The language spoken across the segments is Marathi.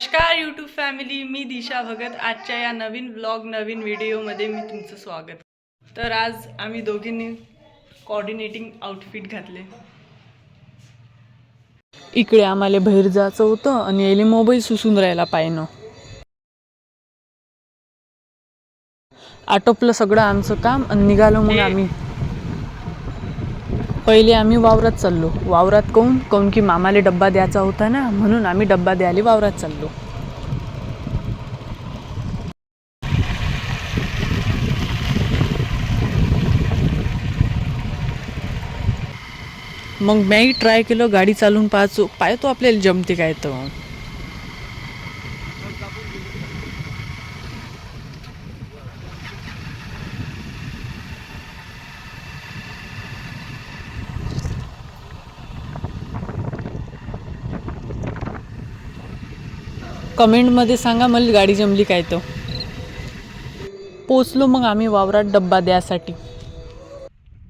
नमस्कार यूट्यूब फॅमिली मी दिशा भगत. आजच्या या नवीन व्लॉग नवीन व्हिडिओमध्ये मी तुमचं स्वागत. तर आज आम्ही दोघींनी कॉर्डिनेटिंग आउटफिट घातले. इकडे आम्हाला बाहेर जायचं होतं आणि यायले मोबाईल सुसून राहायला पाहिनं आटोपलं सगळं आमचं काम आणि निघालो मग आम्ही. पहिले आम्ही वावरात चाललो. वावरात काऊन काऊन की मामाले डब्बा द्यायचा होता ना म्हणून आम्ही डब्बा द्यायला वावरात चाललो. मग मी ट्राय केलं गाडी चालवून पाहतो पाहतो आपल्याला जमते काय तर. कमेंटमध्ये सांगा मला गाडी जमली काय तर पोचलो मग आम्ही वावरात डब्बा द्यासाठी.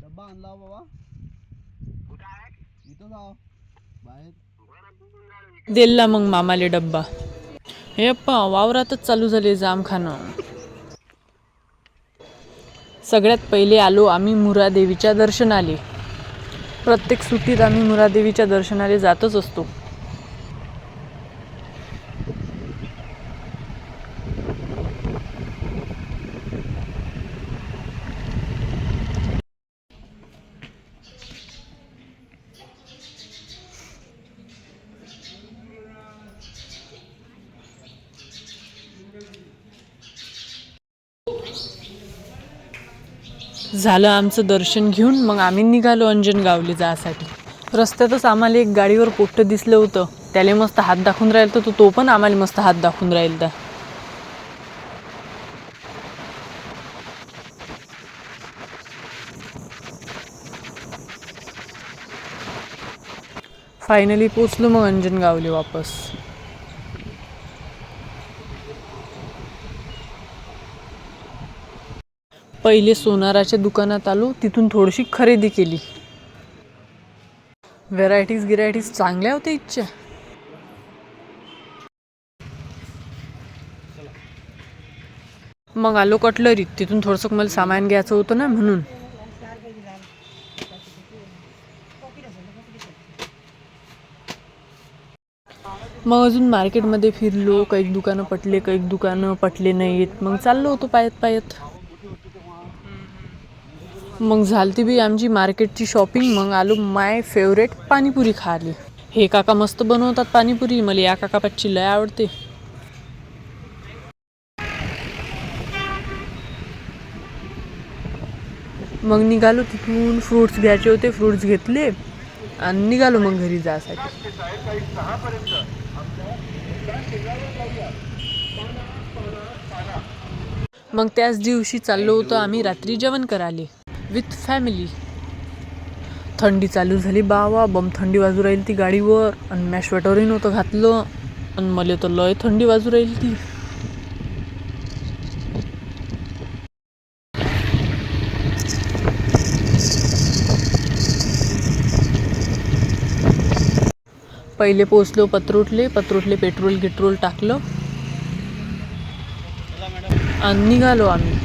डब्बा आणला हो बाबा. बाहेर. दिला मग मामाले डब्बा. हे अप्पा वावरातच चालू झाले जाम खाणं सगळ्यात पहिले आलो आम्ही मुरादेवीच्या दर्शनाले. प्रत्येक सुट्टीत आम्ही मुरादेवीच्या दर्शनाले जातच असतो. झालं आमचं दर्शन घेऊन मग आम्ही निघालो अंजनगावली जायसाठी. रस्त्यातच आम्हाला एक गाडीवर पोट्ट दिसलं होतं. त्याला मस्त हात दाखवून राहिलं तर तो पण आम्हाला मस्त हात दाखवून राहील तर फायनली पोचलो मग अंजनगावली वापस. पहिले सोनाराच्या दुकानात आलो तिथून थोडीशी खरेदी केली. व्हेरायटीज गिरायटीज चांगल्या होत्या इच्छा मग आलो कटलरीत तिथून थोडंसं मला सामान घ्यायचं होतं ना म्हणून. मग अजून मार्केटमध्ये फिरलो काही दुकानं पटले काही दुकानं पटले नाहीत. मग चाललो होतो पायत पायत. मग झालती बी आमची मार्केटची शॉपिंग मग आलो माय फेवरेट पाणीपुरी खाली हे काका मस्त बनवतात पाणीपुरी मला या काका पाचची लय आवडते. मग निघालो तिथून फ्रुट्स घ्यायचे होते फ्रुट्स घेतले आणि निघालो मग घरी जायसाठी. मग त्याच दिवशी चाललो होतो आम्ही रात्री जेवण करायला. With family. थंडी चालू झाली बावा बम थंडी वाजू राहील ती गाडीवर आणि मॅ स्वेटरही नव्हतं घातलं. आणि मला तर लय थंडी वाजू राहील ती. पहिले पोचलो पत्रोटले पत्रोटले पेट्रोल गिट्रोल टाकलं. आणि निघालो आम्ही.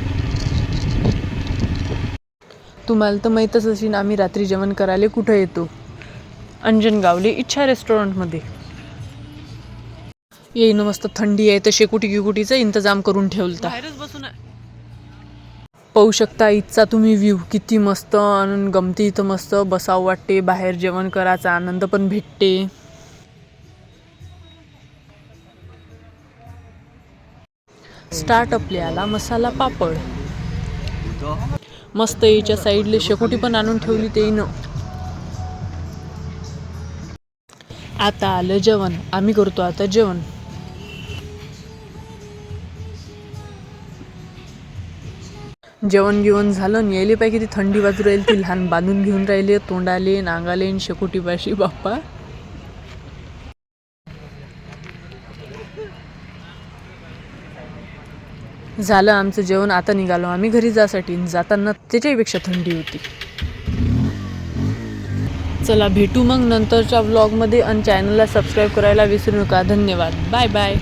तुम्हाला तर माहीतच असेल आम्ही रात्री जेवण करायला कुठं येतो. अंजनगावले इच्छा रेस्टॉरंटमध्ये. येईन मस्त थंडी आहे तर शेकुटी गिकुटीचा इंतजाम करून ठेवलता. पाहू शकता इथचा तुम्ही व्ह्यू किती मस्त आणि गमती इथं मस्त बसावं वाटते बाहेर जेवण करायचा आनंद पण भेटते. स्टार्ट आपल्याला मसाला पापड. मस्त याच्या साईडले शेकोटी पण आणून ठेवली ते न आता आलं जेवण. आम्ही करतो आता जेवण. जेवण गिवण झालं आणि यायले पाहिजे ती थंडी बाजू राहील ती लहान बांधून घेऊन राहिले तोंडाले नांगाले आणि शेकोटी पाशी बाप्पा. झालं आमचं जेवण आता निघालो आम्ही घरी जासाठी. जाताना त्याच्याहीपेक्षा थंडी होती. चला भेटू मग नंतरच्या व्लॉगमध्ये आणि चॅनलला सबस्क्राईब करायला विसरू नका. धन्यवाद. Bye bye